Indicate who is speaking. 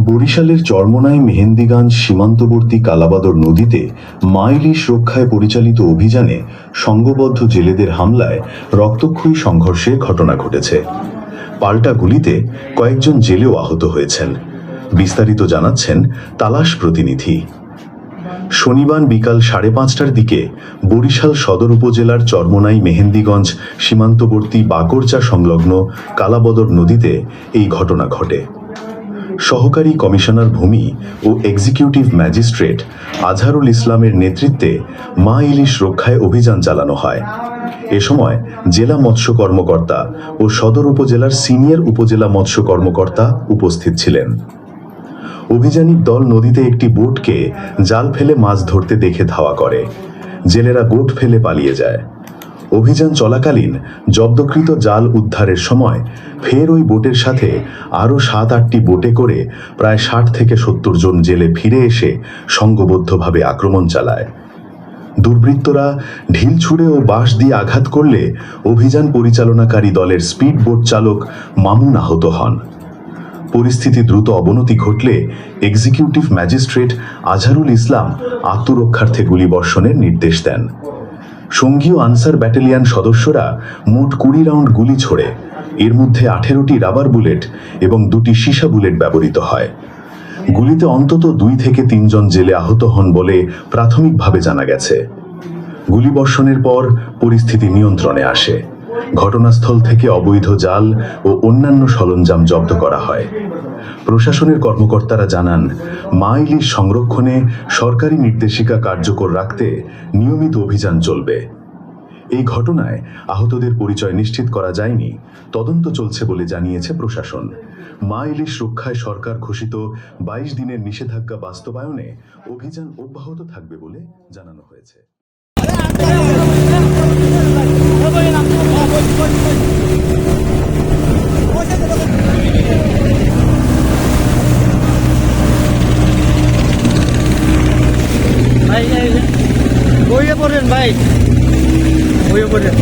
Speaker 1: বরিশালের চরমনাই মেহেন্দিগঞ্জ সীমান্তবর্তী কালাবাদর নদীতে মাইলিশ রক্ষায় পরিচালিত অভিযানে সংঘবদ্ধ জেলেদের হামলায় রক্তক্ষয়ী সংঘর্ষে ঘটনা ঘটেছে। পাল্টা গুলিতে কয়েকজন জেলেও আহত হয়েছেন। বিস্তারিত জানাচ্ছেন তালাশ প্রতিনিধি। শনিবার বিকাল সাড়ে পাঁচটার দিকে বরিশাল সদর উপজেলার চরমনাই মেহেন্দিগঞ্জ সীমান্তবর্তী বাকরচা সংলগ্ন কালাবদর নদীতে এই ঘটনা ঘটে। সহকারী কমিশনার ভূমি ও এক্সিকিউটিভ ম্যাজিস্ট্রেট আজহারুল ইসলামের নেতৃত্বে মা ইলিশ রক্ষায় অভিযান চালানো হয়। এ সময় জেলা মৎস্য কর্মকর্তা ও সদর উপজেলার সিনিয়র উপজেলা মৎস্য কর্মকর্তা উপস্থিত ছিলেন। অভিযানিক দল নদীতে একটি বোটকে জাল ফেলে মাছ ধরতে দেখে ধাওয়া করে। জেলেরা বোট ফেলে পালিয়ে যায়। অভিযান চলাকালীন জব্দকৃত জাল উদ্ধারের সময় ফের ওই বোটের সাথে আরও সাত আটটি বোটে করে প্রায় ষাট থেকে সত্তর জন জেলে ফিরে এসে সংঘবদ্ধভাবে আক্রমণ চালায়। দুর্বৃত্তরা ঢিল ছুড়ে ও বাঁশ দিয়ে আঘাত করলে অভিযান পরিচালনাকারী দলের স্পিড বোট চালক মামুন আহত হন। পরিস্থিতি দ্রুত অবনতি ঘটলে এক্সিকিউটিভ ম্যাজিস্ট্রেট আজহারুল ইসলাম আত্মরক্ষার্থে গুলিবর্ষণের নির্দেশ দেন। সঙ্গীয় আনসার ব্যাটালিয়ন সদস্যরা মোট কুড়ি রাউন্ড গুলি ছোড়ে এর মধ্যে আঠেরোটি রাবার বুলেট এবং দুটি সীসা বুলেট ব্যবহৃত হয়। গুলিতে অন্তত দুই থেকে তিনজন জেলে আহত হন বলে প্রাথমিকভাবে জানা গেছে। গুলিবর্ষণের পর পরিস্থিতি নিয়ন্ত্রণে আসে। ঘটনাস্থল থেকে অবৈধ জাল ও অন্যান্য সরঞ্জাম জব্দ করা হয়। প্রশাসনের কর্মকর্তারা জানান, মা ইলিশ সংরক্ষণে সরকারি নির্দেশিকা কার্যকর রাখতে নিয়মিত অভিযান চলবে। এই ঘটনায় আহতদের পরিচয় নিশ্চিত করা যায়নি, তদন্ত চলছে বলে জানিয়েছে প্রশাসন। মা ইলিশ রক্ষায় সরকার ঘোষিত বাইশ দিনের নিষেধাজ্ঞা বাস্তবায়নে অভিযান অব্যাহত থাকবে বলে জানানো হয়েছে
Speaker 2: ভাই এই যে, বইয়ে পড়েন ভাই। বইয়ে পড়েন।